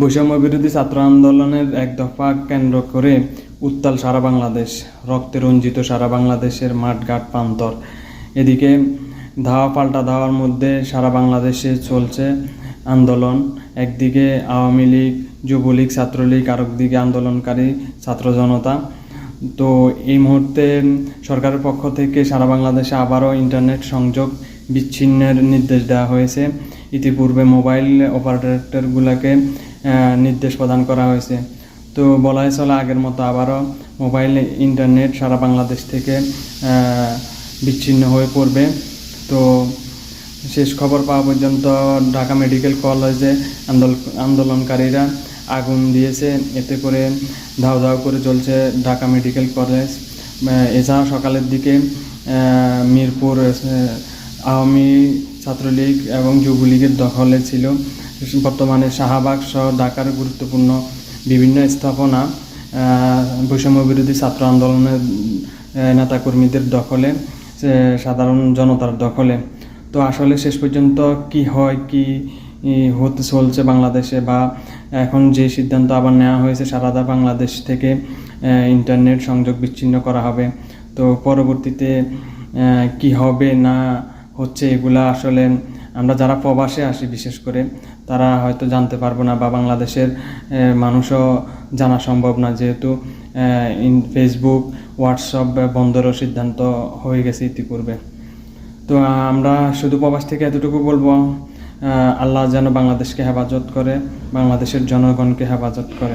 বৈষম্য বিরোধী ছাত্র আন্দোলনের এক দফা কেন্দ্র করে উত্তাল সারা বাংলাদেশ, রক্তে রঞ্জিত সারা বাংলাদেশের মাঠঘাট প্রান্তর। এদিকে ধাওয়া পাল্টা ধাওয়ার মধ্যে সারা বাংলাদেশে চলছে আন্দোলন। একদিকে আওয়ামী লীগ, যুবলীগ, ছাত্রলীগ আর একদিকে আন্দোলনকারী ছাত্র জনতা। তো এই মুহূর্তে সরকারের পক্ষ থেকে সারা বাংলাদেশে আবারও ইন্টারনেট সংযোগ বিচ্ছিন্নের নির্দেশ দেওয়া হয়েছে। ইতিপূর্বে মোবাইল অপারেটরগুলোকে নির্দেশ প্রদান করা হয়েছে। তো বলাই চলে আগের মতো আবারও মোবাইল, ইন্টারনেট সারা বাংলাদেশ থেকে বিচ্ছিন্ন হয়ে পড়বে। তো শেষ খবর পাওয়া পর্যন্ত ঢাকা মেডিকেল কলেজে আন্দোলন আন্দোলনকারীরা আগুন দিয়েছে। এতে করে ধাও ধাও করে চলছে ঢাকা মেডিকেল কলেজ। এছাড়া সকালের দিকে মিরপুর আওয়ামী ছাত্রলীগ এবং যুবলীগের দখলে ছিল। বর্তমানে শাহবাগ সহ ঢাকার গুরুত্বপূর্ণ বিভিন্ন স্থাপনা বৈষম্য বিরোধী ছাত্র আন্দোলনের নেতাকর্মীদের দখলে সাধারণ জনতার দখলে। তো আসলে শেষ পর্যন্ত কি হয়, কি হতে চলছে বাংলাদেশে বা এখন যে সিদ্ধান্ত আবার নেওয়া হয়েছে, সারাদা বাংলাদেশ থেকে ইন্টারনেট সংযোগ বিচ্ছিন্ন করা হবে। তো পরবর্তীতে কি হবে না হচ্ছে এগুলা আসলে আমরা যারা প্রবাসে আসি বিশেষ করে, তারা হয়তো জানতে পারব না বা বাংলাদেশের মানুষও জানা সম্ভব না যেহেতু ইন ফেসবুক, হোয়াটসঅ্যাপ বন্ধেরও সিদ্ধান্ত হয়ে গেছে ইতিপূর্বে। তো আমরা শুধু প্রবাস থেকে এতটুকু বলব আল্লাহ যেন বাংলাদেশকে হেফাজত করে, বাংলাদেশের জনগণকে হেফাজত করে।